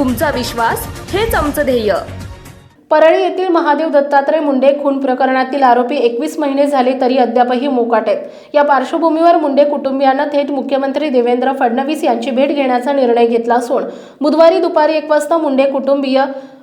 तुमचा विश्वास हेच आमचं ध्येय. परळी येथील महादेव दत्तात्रय मुंडे खून प्रकरणातील आरोपी एकवीस महिने झाले तरी अद्यापही मोकाट आहेत. या पार्श्वभूमीवर मुंडे कुटुंबियांना थेट मुख्यमंत्री देवेंद्र फडणवीस यांची भेट घेण्याचा निर्णय घेतला असून बुधवारी दुपारी एक वाजता मुंडे कुटुंबीय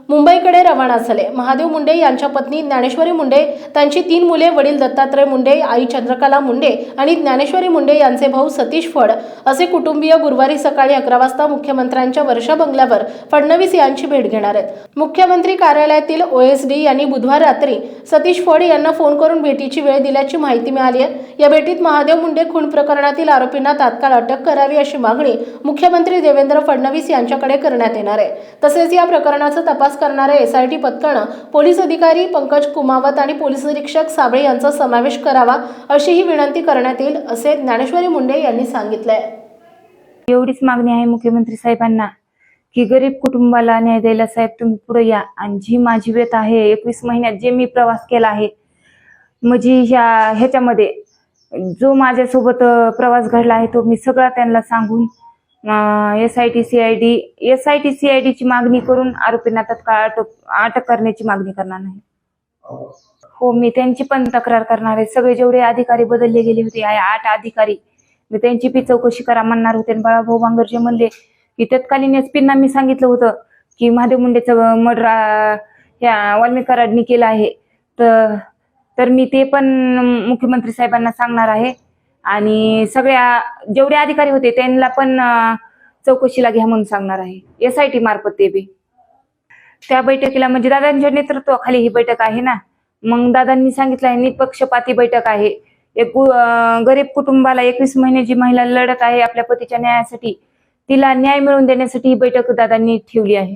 मुंबईकडे रवाना झाले. महादेव मुंडे यांच्या पत्नी ज्ञानेश्वरी मुंडे त्यांची तीन मुले वडील दत्तात्रय मुंडे आई चंद्रकला मुंडे आणि ज्ञानेश्वरी मुंडे यांचे भाऊ सतीश फड असे कुटुंबीय गुरुवारी सकाळी अकरा वाजता मुख्यमंत्र्यांच्या वर्षा बंगल्यावर फडणवीस यांची भेट घेणार आहेत. मुख्यमंत्री कार्यालयातील ओएसडी यांनी बुधवार रात्री सतीश फड यांना फोन करून भेटीची वेळ दिल्याची माहिती मिळाली आहे. या भेटीत महादेव मुंडे खून प्रकरणातील आरोपींना तात्काळ अटक करावी अशी मागणी मुख्यमंत्री देवेंद्र फडणवीस यांच्याकडे करण्यात येणार आहे. तसेच या प्रकरणाचा तपास करणाऱ्या एसआयटी पथकानं पोलीस अधिकारी पंकज कुमावत आणि पोलीस निरीक्षक साबळे यांचा समावेश करावा अशीही विनंती करण्यात येईल असे ज्ञानेश्वरी मुंडे यांनी सांगितलंय. एवढीच मागणी आहे मुख्यमंत्री साहेबांना की गरीब कुटुंबाला न्याय द्यायला साहेब तुम्ही पुढे या. आणि जी माझी वेत आहे एकवीस महिन्यात जे मी प्रवास केला आहे म्हणजे ह्या ह्याच्यामध्ये जो माझ्यासोबत प्रवास घडला आहे तो मी सगळा त्यांना सांगून S I T C I D S I T C I डीची मागणी करून आरोपींना तत्काळ अटक अटक करण्याची मागणी करणार नाही. हो मी त्यांची पण तक्रार करणार आहे. सगळे जेवढे अधिकारी बदलले गेले होते आठ अधिकारी मी त्यांची पी चौकशी करा म्हणणार होते. आणि बाळाभाऊ बांगरजे म्हणले की तत्कालीन एसपींना मी सांगितलं होतं की महादेव मुंडेचं मर्डर ह्या वाल्मिकराडनी केलं आहे. तर तर मी ते पण मुख्यमंत्री साहेबांना सांगणार आहे. आणि सगळ्या जेवढे अधिकारी होते त्यांना पण चौकशीला घ्या म्हणून सांगणार आहे. एस आय टी मार्फत ते बी. त्या बैठकीला म्हणजे दादांच्या नेतृत्वाखाली ही बैठक आहे ना? मग दादांनी सांगितलं आहे निपक्षपाती बैठक आहे. एक गरीब कुटुंबाला एकवीस महिने जी महिला लढत आहे आपल्या पतीच्या न्यायासाठी तिला न्याय मिळवून देण्यासाठी ही बैठक दादांनी ठेवली आहे.